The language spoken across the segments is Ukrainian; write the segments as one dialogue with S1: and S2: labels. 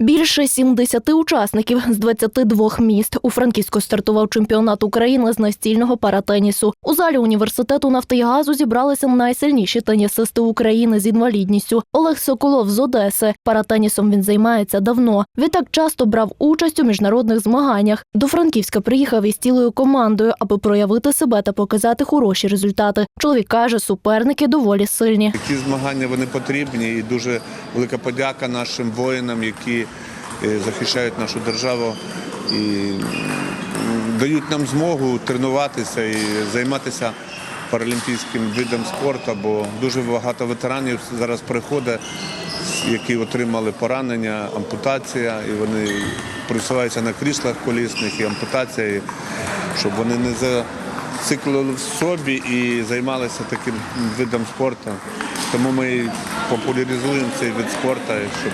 S1: Більше 70 учасників з 22 міст у Франківську стартував чемпіонат України з настільного паратенісу. У залі університету нафти і газу зібралися найсильніші тенісисти України з інвалідністю. Олег Соколов з Одеси. Паратенісом він займається давно. Відтак часто брав участь у міжнародних змаганнях. До Франківська приїхав із цілою командою, аби проявити себе та показати хороші результати. Чоловік каже, суперники доволі сильні.
S2: Такі змагання вони потрібні і дуже велика подяка нашим воїнам, які е, захищають нашу державу і дають нам змогу тренуватися і займатися паралімпійським видом спорту, бо дуже багато ветеранів зараз приходить, які отримали поранення, ампутація, і вони просуваються на кріслах колісних і ампутація, щоб вони не зациклили в собі і займалися таким видом спорту. Тому ми популяризуємо цей вид спорту, щоб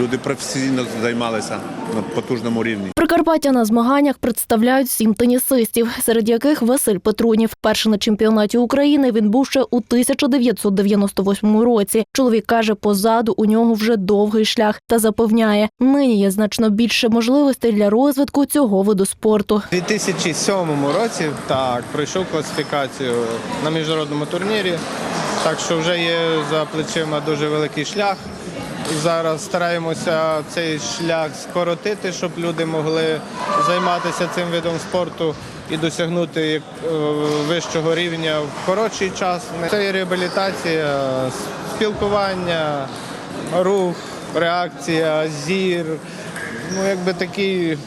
S2: люди професійно займалися на потужному рівні.
S1: Прикарпаття на змаганнях представляють сім тенісистів, серед яких Василь Петрунів. Перший на чемпіонаті України він був ще у 1998 році. Чоловік каже, позаду у нього вже довгий шлях та запевняє, нині є значно більше можливостей для розвитку цього виду спорту.
S3: У 2007 році так пройшов класифікацію на міжнародному турнірі, так що вже є за плечима дуже великий шлях. Зараз стараємося цей шлях скоротити, щоб люди могли займатися цим видом спорту і досягнути е, вищого рівня в коротший час. Це і реабілітація, спілкування, рух, реакція, зір. Ну, якби такий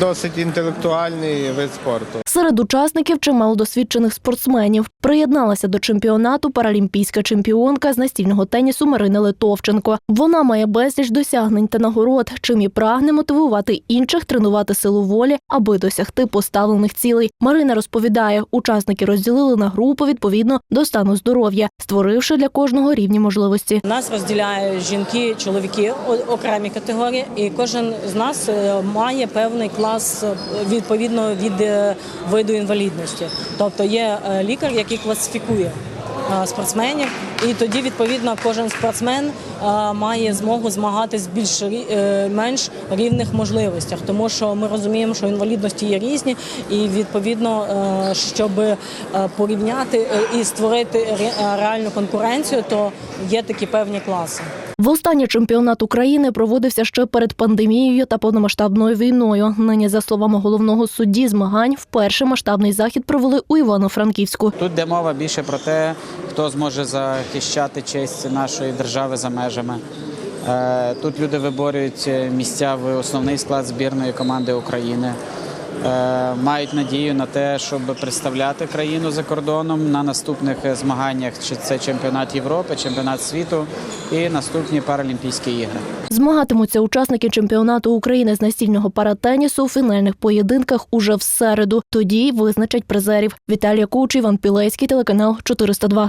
S3: досить інтелектуальний вид спорту.
S1: Серед учасників чимало досвідчених спортсменів. Приєдналася до чемпіонату паралімпійська чемпіонка з настільного тенісу Марина Литовченко. Вона має безліч досягнень та нагород, чим і прагне мотивувати інших тренувати силу волі, аби досягти поставлених цілей. Марина розповідає, учасники розділили на групи відповідно до стану здоров'я, створивши для кожного рівні можливості.
S4: Нас розділяють жінки, чоловіки окремі категорії, і кожен з нас е, має певний клас е, відповідно від е, виду інвалідності. Тобто є е, лікар, який класифікує спортсменів, і тоді відповідно кожен спортсмен має змогу змагатись більш менш рівних можливостях, тому що ми розуміємо, що інвалідності є різні, і відповідно, щоб порівняти і створити реальну конкуренцію, то є такі певні класи.
S1: Востаннє чемпіонат України проводився ще перед пандемією та повномасштабною війною. Нині, за словами головного судді змагань, вперше масштабний захід провели у Івано-Франківську.
S5: Тут йде мова більше про те, хто зможе захищати честь нашої держави за межами. Е, Тут люди виборюють місця в основний склад збірної команди України. Е, Мають надію на те, щоб представляти країну за кордоном на наступних змаганнях, чи це чемпіонат Європи, чемпіонат світу і наступні Паралімпійські ігри.
S1: Змагатимуться учасники чемпіонату України з настільного паратенісу у фінальних поєдинках уже в середу. Тоді визначать призерів. Віталія Куч, Іван Пілецький, телеканал 402.